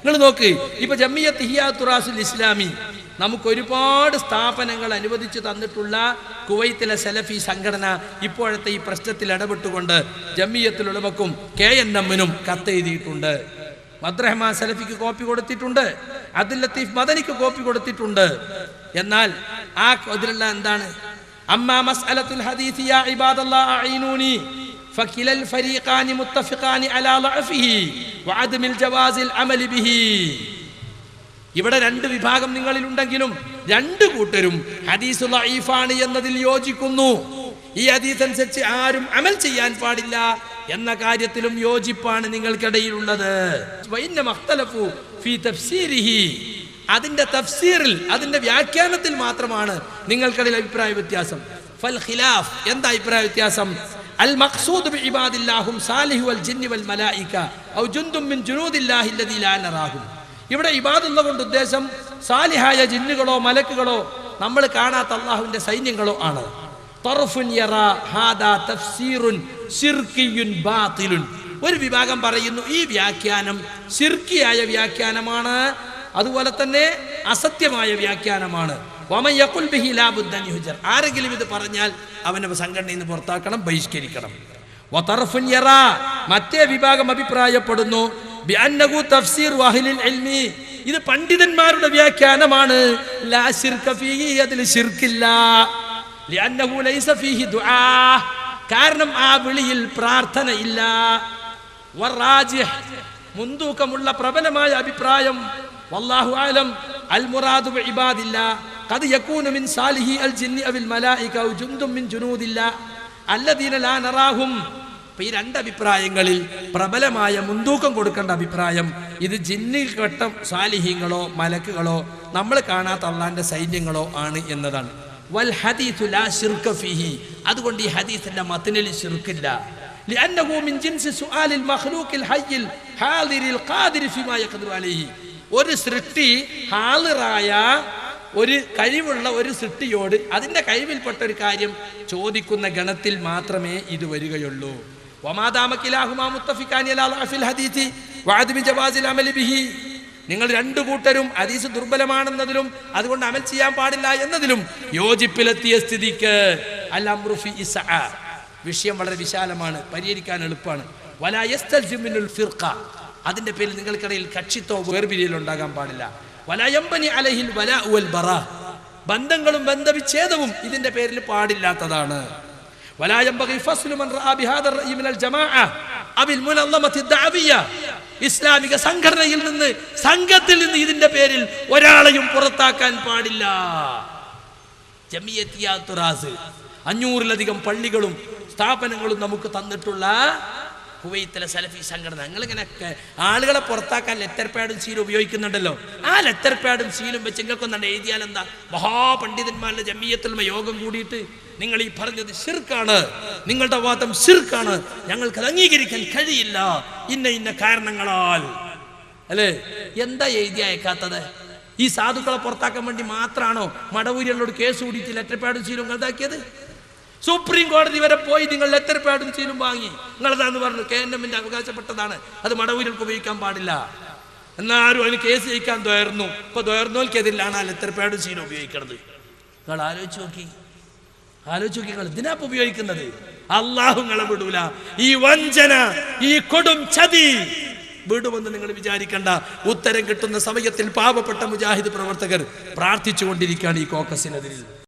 നിങ്ങൾ നോക്ക് ഇപ്പൊ ജമ്മിയത്ത് ഹിയാത്തുറാസുൽ ഇസ്ലാമി നമുക്ക് ഒരുപാട് സ്ഥാപനങ്ങൾ അനുവദിച്ചു തന്നിട്ടുള്ള കുവൈത്തിലെ സെലഫി സംഘടന ഇപ്പോഴത്തെ ഈ പ്രശ്നത്തിൽ ഇടപെട്ടുകൊണ്ട് ജമ്മിയത്തിലുള്ളവക്കും കെ എൻ എമ്മിനും കത്തെഴുതിയിട്ടുണ്ട്. മദ്രഹ്മാൻ സലഫിക്ക് കോപ്പി കൊടുത്തിട്ടുണ്ട്. അബ്ദുൽ ലത്തീഫ് മദനിക്ക് കോപ്പി കൊടുത്തിട്ടുണ്ട്. എന്നാൽ ആ ഇതിലുള്ള എന്താണ്? അമ്മാ മസ്അലത്തുൽ ഹദീസിയ ഇബാദല്ലാ അഈനൂനി فكلا الفريقان متفقان على ضعفه وعدم الجواز العمل به ഇവിടെ രണ്ട് വിഭാഗം നിങ്ങളിലുണ്ടെങ്കിലും രണ്ട് കൂട്ടരും ഹദീസ് ലഈഫാണ് എന്നതിൽ യോജിക്കുന്നു ഈ ഹദീസ് അനുസരിച്ച് ആരും അമൽ ചെയ്യാൻ പാടില്ല എന്ന കാര്യത്തിലും യോജിപ്പാണ് നിങ്ങൾക്കിടയിലുള്ളത് വൈന്ന മഖ്തലഫു ഫീ തഫ്സീരിഹി അതിന്റെ തഫ്സീറിൽ അതിന്റെ വ്യാഖ്യാനത്തിൽ മാത്രമാണ് നിങ്ങൾക്കിടയിൽ അഭിപ്രായ വ്യത്യാസം ഫൽ ഖിലാഫ് എന്താ അഭിപ്രായ വ്യത്യാസം അൽ മഖ്സൂദ് ബിഇബാദില്ലാഹും സാലിഹു വൽ ജിന്നി വൽ മലായിക ഔ ജുന്ദും മിൻ ജുനൂദില്ലാഹി അല്ലദീ ലാ നറാഹും ഇവിടെ ഇബാദുള്ള കൊണ്ട് ഉദ്ദേശം സാലിഹായ ജിന്നുകളോ മലക്കുകളോ നമ്മൾ കാണാത്ത അള്ളാഹുവിന്റെ സൈന്യങ്ങളോ ആണ്. ഒരു വിഭാഗം പറയുന്നു ഈ വ്യാഖ്യാനം ശിർക്കിയായ വ്യാഖ്യാനമാണ് അതുപോലെ തന്നെ അസത്യമായ വ്യാഖ്യാനമാണ്. ആരെങ്കിലും ഇത് പറഞ്ഞാൽ അവനെ സംഘടനയിൽ നിന്ന് പുറത്താക്കണം ബഹിഷ്കരിക്കണം. മറ്റേ വിഭാഗം അഭിപ്രായപ്പെടുന്നു ഇത് പണ്ഡിതന്മാരുടെ വ്യാഖ്യാനമാണ്. കാരണം ആ വിളിയിൽ പ്രാർത്ഥന ഇല്ല മുൻതൂക്കമുള്ള പ്രബലമായ അഭിപ്രായം വല്ലാഹു ആലം അൽ മുറാദു ഇബാദില്ല. قد يكون من صالح الجن او الملائكه او جند من جنود الله الذين لا نراهم അപ്പൊ ഈ രണ്ട് അഭിപ്രായങ്ങളിൽ പ്രബലമായ മുൻതൂക്കം കൊടുക്കേണ്ട അഭിപ്രായം ഇത് ജിന്നിൽ ഘട്ടം സാലിഹ്യങ്ങളോ മലക്കുകളോ നമ്മൾ കാണാത്ത അള്ളാന്റെ സൈന്യങ്ങളോ ആണ് എന്നതാണ് വൽ ഹദീഥു ലാ ശിർക ഫീഹി അതുകൊണ്ട് ഈ ഹദീസിന്റെ മത്തിനിൽ ശിർക്കില്ല لأنه من جنس سؤال المخلوق الحي الحاضر القادر فيما يقدر عليه ഒരു സൃഷ്ടി ഹാളിറായ ഒരു കഴിവുള്ള ഒരു സൃഷ്ടിയോട് അതിന്റെ കഴിവിൽപ്പെട്ട ഒരു കാര്യം ചോദിക്കുന്ന ഗണത്തിൽ മാത്രമേ ഇത് വരികയുള്ളൂ. നിങ്ങൾ രണ്ടു കൂട്ടരും അതീസ് ദുർബലമാണെന്നതിലും അതുകൊണ്ട് അമൽ ചെയ്യാൻ പാടില്ല എന്നതിലും യോജിപ്പിലെത്തിയ സ്ഥിതിക്ക് അൽ. വിഷയം വളരെ വിശാലമാണ് പരിഹരിക്കാൻ എളുപ്പമാണ്. അതിന്റെ പേരിൽ നിങ്ങൾക്കിടയിൽ കക്ഷിത്തോ വേർപിരിയൽ ഉണ്ടാകാൻ പാടില്ല. വലയമ്പനി അലഹിൽ വല ഉൽ ബറ. ബന്ധങ്ങളും ബന്ധവിച്ഛേദവും ഇതിന്റെ പേരിൽ പാടില്ലാത്തതാണ്. ഇസ്ലാമിക സംഘടനയിൽ നിന്ന് സംഘത്തിൽ നിന്ന് ഇതിന്റെ പേരിൽ ഒരാളെയും പുറത്താക്കാൻ പാടില്ല. അഞ്ഞൂറിലധികം പള്ളികളും സ്ഥാപനങ്ങളും നമുക്ക് തന്നിട്ടുള്ള കുവൈത്തിലെ സലഫി സംഘടന. നിങ്ങളിങ്ങനെ ആളുകളെ പുറത്താക്കാൻ ലെറ്റർ പാഡും സീലും ഉപയോഗിക്കുന്നുണ്ടല്ലോ. ആ ലെറ്റർ പാഡും സീലും വെച്ച് നിങ്ങൾക്കൊന്നാണ്ട് എഴുതിയാൽ എന്താ? മഹാപണ്ഡിതന്മാരുടെ ജമീയത്തിലുള്ള യോഗം കൂടിയിട്ട് നിങ്ങൾ ഈ പറഞ്ഞത് ശിർക്കാണ്. നിങ്ങളുടെ വാദം ശിർക്കാണ്. ഞങ്ങൾക്ക് അത് അംഗീകരിക്കാൻ കഴിയില്ല. ഇന്ന ഇന്ന കാരണങ്ങളാൽ. അല്ലേ? എന്താ എഴുതി അയക്കാത്തത്? ഈ സാധുക്കളെ പുറത്താക്കാൻ വേണ്ടി മാത്രമാണോ മടവൂരികളോട് കേസ് കൂടിയിട്ട് ലെറ്റർ പാഡും സീലും ഇതാക്കിയത്? സുപ്രീം കോടതി വരെ പോയി നിങ്ങൾ ലെറ്റർ പാഡും സീലും വാങ്ങി. നിങ്ങളതാന്ന് പറഞ്ഞു കെ എൻ എമ്മിന്റെ അവകാശപ്പെട്ടതാണ്. അത് മടവൂരിൽക്ക് ഉപയോഗിക്കാൻ പാടില്ല. എന്നാരും അതിന് കേസ് ജയിക്കാൻ ദ്വയർന്നു. ഇപ്പൊ ദ്വയർന്നോൽക്കെതിരിലാണ് ആ ലെറ്റർ പാഡും സീലും ഉപയോഗിക്കുന്നത് നിങ്ങൾ ആലോചിച്ച് നോക്കി. ആലോചിച്ച് നോക്കി നിങ്ങൾ ഇതിനാ ഇപ്പൊ ഉപയോഗിക്കുന്നത്? അള്ളാഹു നിങ്ങളെ വിടൂല. ഈ വഞ്ചന ഈ കൊടും ചതി വിടുമെന്ന് നിങ്ങൾ വിചാരിക്കണ്ട. ഉത്തരം കിട്ടുന്ന സമയത്തിൽ പാവപ്പെട്ട മുജാഹിദ് പ്രവർത്തകർ പ്രാർത്ഥിച്ചുകൊണ്ടിരിക്കുകയാണ് ഈ കോക്കസിനെതിരിൽ.